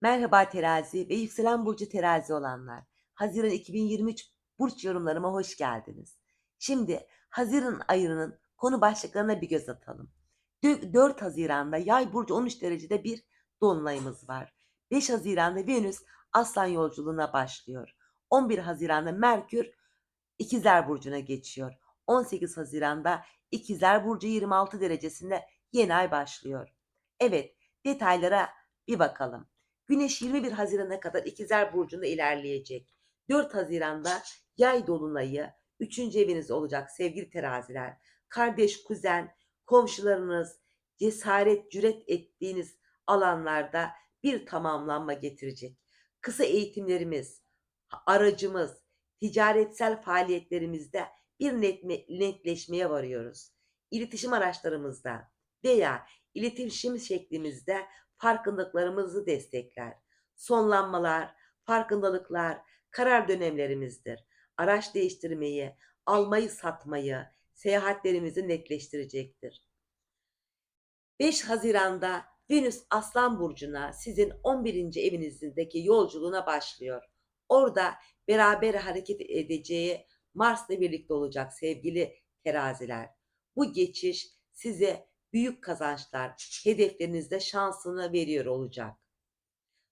Merhaba terazi ve yükselen burcu terazi olanlar. Haziran 2023 burç yorumlarıma hoş geldiniz. Şimdi Haziran ayının konu başlıklarına bir göz atalım. Dö- 4 Haziran'da Yay burcu 13 derecede bir dolunayımız var. 5 Haziran'da Venüs Aslan yolculuğuna başlıyor. 11 Haziran'da Merkür İkizler burcuna geçiyor. 18 Haziran'da İkizler burcu 26 derecesinde yeni ay başlıyor. Evet, detaylara bir bakalım. Güneş 21 Haziran'a kadar İkizler Burcu'nda ilerleyecek. 4 Haziran'da yay dolunayı 3. eviniz olacak sevgili teraziler. Kardeş, kuzen, komşularınız, cesaret, cüret ettiğiniz alanlarda bir tamamlanma getirecek. Kısa eğitimlerimiz, aracımız, ticaretsel faaliyetlerimizde bir netme, netleşmeye varıyoruz. İletişim araçlarımızda veya iletişim şeklimizde farkındalıklarımızı destekler. Sonlanmalar, farkındalıklar, karar dönemlerimizdir. Araç değiştirmeyi, almayı satmayı, seyahatlerimizi netleştirecektir. 5 Haziran'da Venüs Aslan Burcu'na sizin 11. evinizdeki yolculuğuna başlıyor. Orada beraber hareket edeceği Mars'la birlikte olacak sevgili teraziler. Bu geçiş size büyük kazançlar, hedeflerinizde şansını veriyor olacak.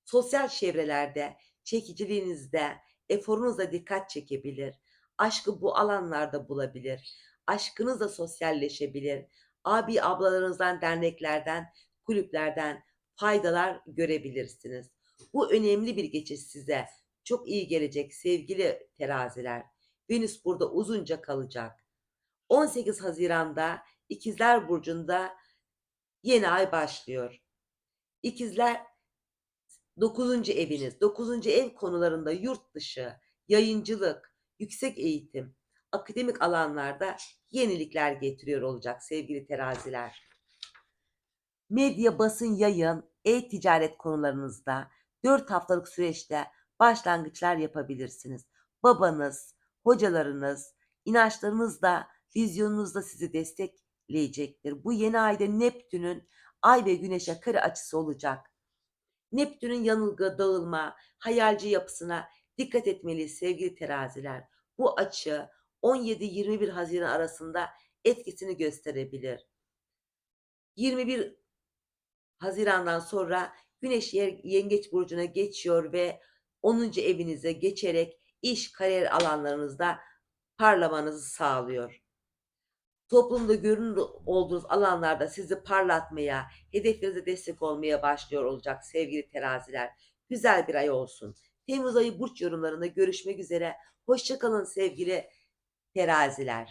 Sosyal çevrelerde çekiciliğinizde, eforunuzla dikkat çekebilir. Aşkı bu alanlarda bulabilir. Aşkınızla sosyalleşebilir. Abi ablalarınızdan, derneklerden, kulüplerden faydalar görebilirsiniz. Bu önemli bir geçiş size. Çok iyi gelecek sevgili teraziler. Venüs burada uzunca kalacak. 18 Haziran'da İkizler Burcu'nda yeni ay başlıyor. İkizler 9. eviniz. 9. ev konularında yurt dışı, yayıncılık, yüksek eğitim, akademik alanlarda yenilikler getiriyor olacak sevgili teraziler. Medya, basın, yayın, e-ticaret konularınızda 4 haftalık süreçte başlangıçlar yapabilirsiniz. Babanız, hocalarınız, inançlarınızla, vizyonunuzla sizi destekleyecektir. Bu yeni ayda Neptün'ün ay ve güneşe kare açısı olacak. Neptün'ün yanılgı, dağılma, hayalci yapısına dikkat etmeliyiz sevgili teraziler. Bu açı 17-21 Haziran arasında etkisini gösterebilir. 21 Haziran'dan sonra Güneş Yengeç burcuna geçiyor ve 10. evinize geçerek iş, kariyer alanlarınızda parlamanızı sağlıyor. Toplumda görünür olduğunuz alanlarda sizi parlatmaya, hedeflerinize destek olmaya başlıyor olacak sevgili teraziler. Güzel bir ay olsun. Temmuz ayı burç yorumlarında görüşmek üzere. Hoşçakalın sevgili teraziler.